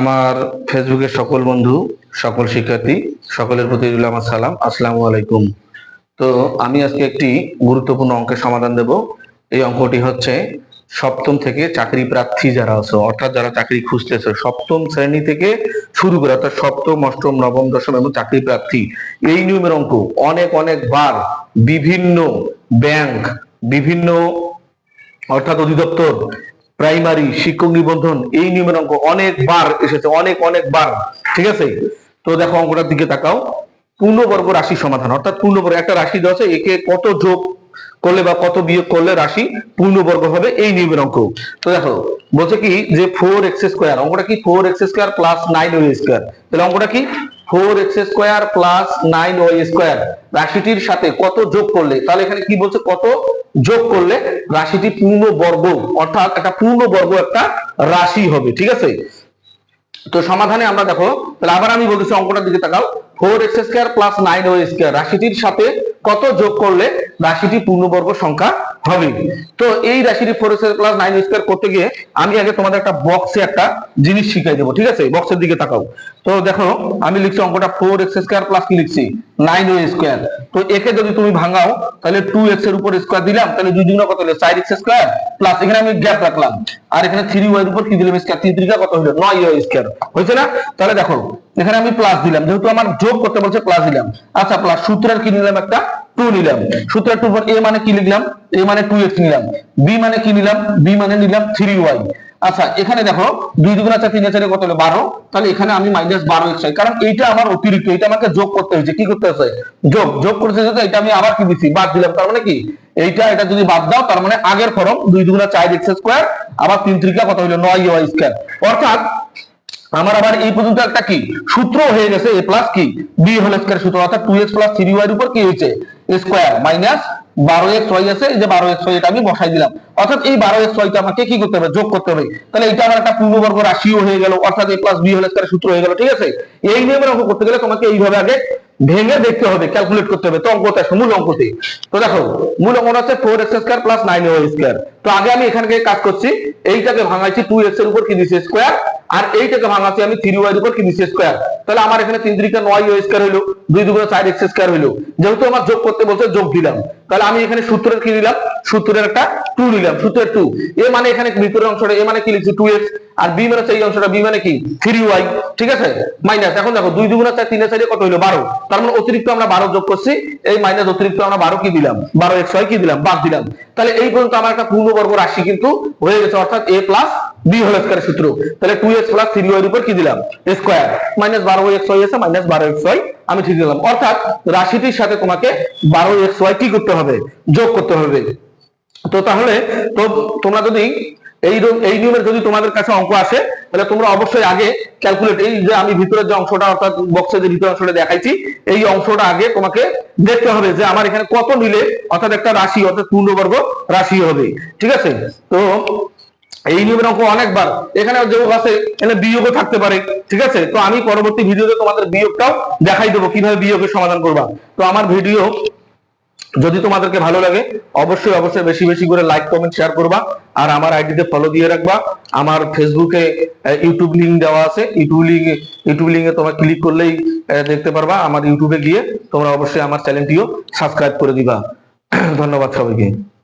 আমার ফেসবুকের সকল বন্ধু, সকল শিক্ষার্থী, সকলের প্রতি রইল আমার সালাম। আসসালামু আলাইকুম। তো আমি আজকে একটি গুরুত্বপূর্ণ অঙ্কের সমাধান দেব। এই অঙ্কটি হচ্ছে সপ্তম থেকে চাকরি প্রার্থী যারা আছে, অর্থাৎ যারা চাকরি খুঁজতেছে, সপ্তম শ্রেণি থেকে শুরু করে, অর্থাৎ সপ্তম, অষ্টম, নবম, দশম এবং চাকরি প্রার্থী, এই নিয়মের অঙ্ক অনেক অনেক বার বিভিন্ন ব্যাংক, বিভিন্ন অর্থাৎ অধিদপ্তর প্রাইমারি শিক্ষক নিবন্ধন, এই নিয়মের অঙ্ক অনেকবার এসেছে, অনেক অনেকবার ঠিক আছে? তো দেখো অঙ্কটার দিকে তাকাও। পূর্ণবর্গ রাশি সমাধান, অর্থাৎ পূর্ণবর্গ, একটা রাশি দেওয়া একে কত যোগ করলে বা কত বিয়োগ করলে রাশি পূর্ণবর্গ হবে, এই নিয়মের অঙ্ক। তো দেখো, বলছে কি যে ফোর এক্স স্কোয়ার অঙ্কটা কি four x square plus nine y square তাহলে অঙ্কটা কি? Four x square plus nine রাশিটির সাথে কত যোগ করলে? তাহলে এখানে কি বলছে? কত যোগ করলে রাশিটি পূর্ণ বর্গ অর্থাৎ একটা পূর্ণ বর্গ একটা রাশি হবে, ঠিক আছে? তো সমাধানে আমরা দেখো, তাহলে আবার আমি বলতেছি অঙ্কটার দিকে তাকাও। Four x square plus nine y square রাশিটির সাথে কত যোগ করলে রাশিটি পূর্ণবর্গ সংখ্যা হবে। তো এই রাশিটি four x plus nine square করতে গিয়ে আমি আগে তোমাদের একটা বক্সে একটা জিনিস শিখাই দেবো, ঠিক আছে? বক্সের দিকে তাকাও। তো দেখো, আমি লিখছি অঙ্কটা ফোর এক্স স্কোয়ার প্লাস কি লিখছি? নাইন ওয়াই স্কোয়ার তো একে যদি তুমি ভাঙাও, তাহলে টু এক্সের উপর স্কোয়ার দিলাম, তাহলে দুই দুগুণ কত হলো? চার এক্স স্কোয়ার প্লাস এখানে আমি গ্যাপ রাখলাম। আর এখানে থ্রি ওয়াই এর উপর কি দিলাম স্কোয়ার তিন ত্রিকা কত হলো? নয় ওয়াই স্কোয়ার হয়েছে না? তাহলে দেখো, এখানে আমি প্লাস দিলাম, যেহেতু আমার যোগ করতে বলছে প্লাস দিলাম। আচ্ছা প্লাস সূত্রের কি নিলাম একটা? টু নিলাম। সূত্রের টু এ মানে কি লিখলাম? এ মানে টু এক্স নিলাম। বি মানে কি নিলাম? বি মানে নিলাম থ্রি ওয়াই আচ্ছা এখানে দেখো, দুই দুগুণ আছে তিন চারে কত হলো? বারো। তাহলে এখানে আমি মাইনাস বারো এক্স কারণ এইটা আমার অতিরিক্ত এটা আমাকে যোগ করতে হয়েছে। কি করতে হয়েছে? যোগ। যোগ করতে হয়েছে, এটা আমি আবার কি দিচ্ছি বাদ দিলাম। তার মানে কি? এইটা, এটা যদি বাদ দাও, তার মানে আগের ফরম, দুই দুগুণা চার এক্স স্কোয়ার আবার তিন ত্রিকা কত হলো নয় ওয়াই স্কোয়ার অর্থাৎ, আমার আবার এই পর্যন্ত একটা কি? সূত্র হয়ে গেছে এ প্লাস কি? বি হোল স্কয়ার সূত্র। অর্থাৎ two x plus three y উপর কি হয়েছে? বারো এই যে বারো আমি বসাই দিলাম। অর্থাৎ এই বারো আমাকে কি করতে হবে? যোগ করতে হবে। তাহলে এটা আমার একটা পূর্ণবর্গ রাশিও হয়ে গেল, অর্থাৎ সূত্র হয়ে গেল, ঠিক আছে? এই নিয়মের অঙ্ক করতে গেলে তোমাকে এইভাবে আগে ভেঙে দেখতে হবে ক্যালকুলেট করতে হবে। তো অঙ্কটা মূল অঙ্কতে। তো দেখো, মূল অঙ্কটা হচ্ছে four x square plus nine y square তো আগে আমি এখানে কাজ করছি, এইটাকে ভাঙাইছি টু এক্সের উপর কি দিছি? স্কোয়ার আর এইটাকে ভাঙাচ্ছি আমি থ্রি ওয়াই উপর কি স্কোয়ার তাহলে আমার এখানে তিন তিরিকা নয় ওয়াই স্কোয়ার হইল, দুই দুগুণে চার এক্স স্কোয়ার হইল। যেহেতু আমার যোগ করতে বলছে যোগ দিলাম। তাহলে আমি এখানে সূত্রের কি নিলাম? সূত্রের একটা টু নিলাম, সূত্রের টু এ মানে এখানে ভিতরের অংশটা, এ মানে কি লিখছি? টু এক্স আর বি মানে এই অংশটা বি মানে কি? থ্রি ওয়াই ঠিক আছে? মাইনাস এখন দেখো, দুই দুগুণে চার, তিনের চারে কত হইল? বারো। তার মানে অতিরিক্ত আমরা বারো যোগ করছি। এই মাইনাস অতিরিক্ত আমরা বারো কি দিলাম? বারো এক্স ওয়াই কি দিলাম? বাদ দিলাম। তাহলে এই পর্যন্ত আমার একটা পূর্ণবর্গ রাশি কিন্তু হয়ে গেছে, অর্থাৎ a plus b whole square সূত্র। তাহলে two x plus three y উপর কি দিলাম? স্কোয়ার মাইনাস বারো এক্স ওয়াই আছে মাইনাস বারো এক্স ওয়াই আমি ঠিক দিলাম। অর্থাৎ রাশিটির সাথে তোমাকে বারো এক্স ওয়াই কি করতে হবে? যোগ করতে হবে। তো তাহলে তো তোমরা যদি এই এই নিয়মের যদি তোমাদের কাছে অঙ্ক আসে, তাহলে তোমরা অবশ্যই আগে ক্যালকুলেট এই যে আমি ভিতরের যে অংশটা, অর্থাৎ বক্সের যে ভিতরের অংশটা দেখাইছি, এই অংশটা আগে তোমাকে দেখতে হবে যে আমার এখানে কত নিলে, অর্থাৎ একটা রাশি, অর্থাৎ পূর্ণবর্গ রাশি হবে। ঠিক আছে? তো এই নিয়মের অঙ্ক অনেকবার। এখানে যোগ আছে, এখানে বিয়োগও থাকতে পারে, ঠিক আছে? তো আমি পরবর্তী ভিডিওতে তোমাদের বিয়োগটাও দেখাই দেবো, কীভাবে বিয়োগের সমাধান করবা। তো আমার ভিডিও যদি তোমাদেরকে ভালো লাগে, অবশ্যই অবশ্যই বেশি বেশি করে লাইক কমেন্ট শেয়ার করবা। আর আমার আইডিতে ফলো দিয়ে রাখবা। আমার ফেসবুকে ইউটিউব লিংক দেওয়া আছে। ইউটিউব লিংক ইউটিউব লিংকে তোমরা ক্লিক করলেই দেখতে পারবা আমার ইউটিউবে গিয়ে তোমরা অবশ্যই আমার চ্যানেলটিও সাবস্ক্রাইব করে দিবা। ধন্যবাদ সবাইকে।